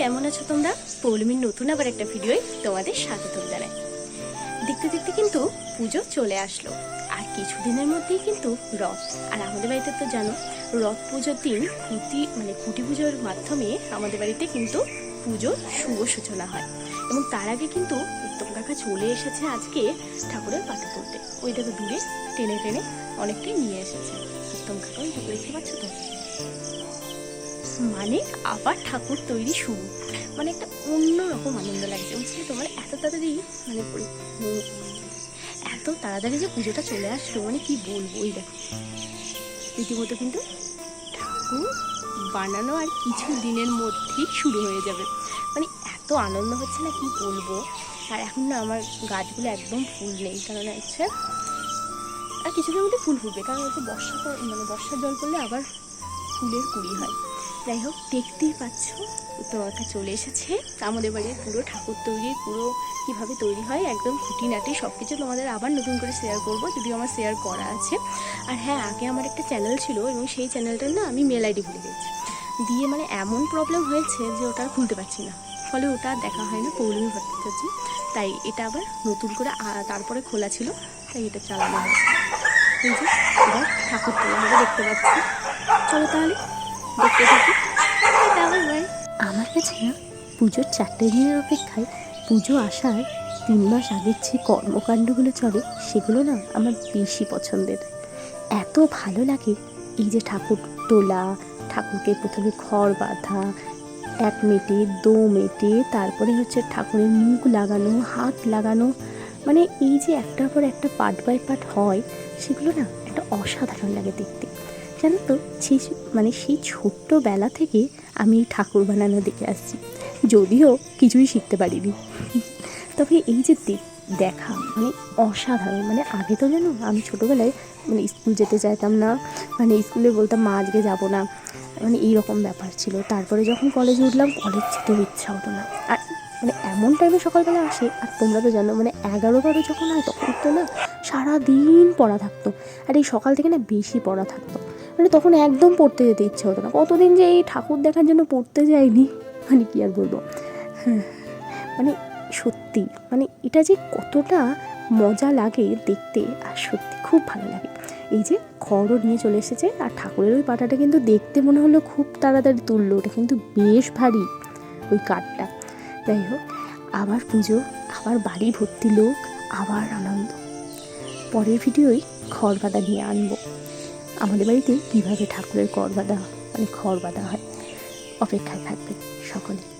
কেমন আছো তোমরা? পৌলমীর নতুন আবার একটা ভিডিওয় তোমাদের স্বাগত জানাই। দেখতে দেখতে কিন্তু পুজো চলে আসলো। আর কিছুদিনের মধ্যেই কিন্তু রথ। আর আমাদের বাড়িতে তো জানো, রথ পুজোর দিন খুঁটি মানে খুঁটি পুজোর মাধ্যমে আমাদের বাড়িতে কিন্তু পুজোর শুভ সূচনা হয়। এবং তার আগে কিন্তু উত্তম কাকা চলে এসেছে আজকে ঠাকুরের পাতা করতে ওই দেখো দূরে টেনে টেনে অনেকটাই নিয়ে এসেছে। উত্তম কাকা ওই দেখো দেখতে পাচ্ছ তো? মানে আবার ঠাকুর তৈরি শুরু। মানে একটা অন্যরকম আনন্দ লাগছে। বুঝলি? তোমার এত তাড়াতাড়ি মানে এত তাড়াতাড়ি যে পুজোটা চলে আসলো মানে কি বলব? ওই দেখো। রীতিমতো কিন্তু ঠাকুর বানানো আর কিছু দিনের মধ্যেই শুরু হয়ে যাবে। মানে এত আনন্দ হচ্ছে না কি বলব? আর এখন না আমার গাছগুলো একদম ফুল নেই। কারণ হচ্ছে আর কিছুদিনের মধ্যে ফুল ফুটবে। কারণ হচ্ছে বর্ষা মানে বর্ষার জল পড়লে আবার ফুলের কুড়ি হয়। যাই হোক, দেখতেই পাচ্ছ। উত্তরমাথা চলে এসেছে। আমাদের বাড়ির পুরো ঠাকুর তৈরি, পুরো কীভাবে তৈরি হয়, একদম খুঁটিনাটি সব কিছু তোমাদের আবার নতুন করে শেয়ার করব, যদিও আমার শেয়ার করা আছে। আর হ্যাঁ আগে আমার একটা চ্যানেল ছিল, এবং সেই চ্যানেলটার না আমি মেল আইডি ভুলে গেছি। দিয়ে মানে এমন প্রবলেম হয়েছে যে ওটা আর খুলতে পারছি না। ফলে ওটা দেখা হয় না পৌলমী ভট্টাচার্য। তাই এটা আবার নতুন করে তারপরে খোলা ছিল, তাই এটা চালানো হয়েছে। এবার ঠাকুর তোলা দেখতে পাচ্ছি। চলো তাহলে। দেখতে থাকি। আমার কাছে না পুজোর চারটে দিনের অপেক্ষায় পুজো আসার তিন মাস আগের যে কর্মকাণ্ডগুলো চলে, সেগুলো না আমার বেশি পছন্দের। এত ভালো লাগে এই যে ঠাকুর তোলা, ঠাকুরকে প্রথমে খড় বাঁধা, এক মেটে, দো মেটে, তারপরে হচ্ছে ঠাকুরের মুখ লাগানো, হাত লাগানো। মানে এই যে একটার পর একটা পার্ট বাই পার্ট হয়, সেগুলো না একটা অসাধারণ লাগে দেখতে। জানো তো, সেই মানে সেই ছোট্টবেলা থেকে আমি ঠাকুর বানানো দেখে আসছি। যদিও কিছুই শিখতে পারিনি। তবে এই যে দেখা মানে অসাধারণ। মানে আগে তো জানো, আমি ছোটোবেলায় মানে স্কুল যেতে চাইতাম না মানে স্কুলে বলতাম, মা, আজকে যাব না। মানে এইরকম ব্যাপার ছিল। তারপরে যখন কলেজে উঠলাম, কলেজ যেতেও ইচ্ছা হতো না। আর মানে এমন টাইমে সকালবেলা আসে, আর তোমরা তো জানো মানে এগারো বারো যখন হয়, তখন তো না সারাদিন পড়া থাকতো। আর এই সকাল থেকে না বেশি পড়া থাকতো। মানে তখন একদম পড়তে যেতে ইচ্ছে হতো না। কতদিন যে এই ঠাকুর দেখার জন্য পড়তে যাইনি মানে কী আর বলব? হ্যাঁ, মানে সত্যি মানে এটা যে কতটা মজা লাগে দেখতে আর সত্যি খুব ভালো লাগে। এই যে খড়ও নিয়ে চলে এসেছে আর ঠাকুরের ওই পাটাটা কিন্তু দেখতে মনে হলো খুব তাড়াতাড়ি তুললো ওটা কিন্তু বেশ ভারী ওই কাঠটা। যাই হোক আবার পুজো আবার বাড়ি ভর্তি লোক আবার আনন্দ। পরের ভিডিওই খড় বাঁধা নিয়ে আনব। আমাদের বাড়িতে কীভাবে ঠাকুরের কর বাঁধা মানে খড় বাঁধা হয় অপেক্ষায় থাকবে সকলে।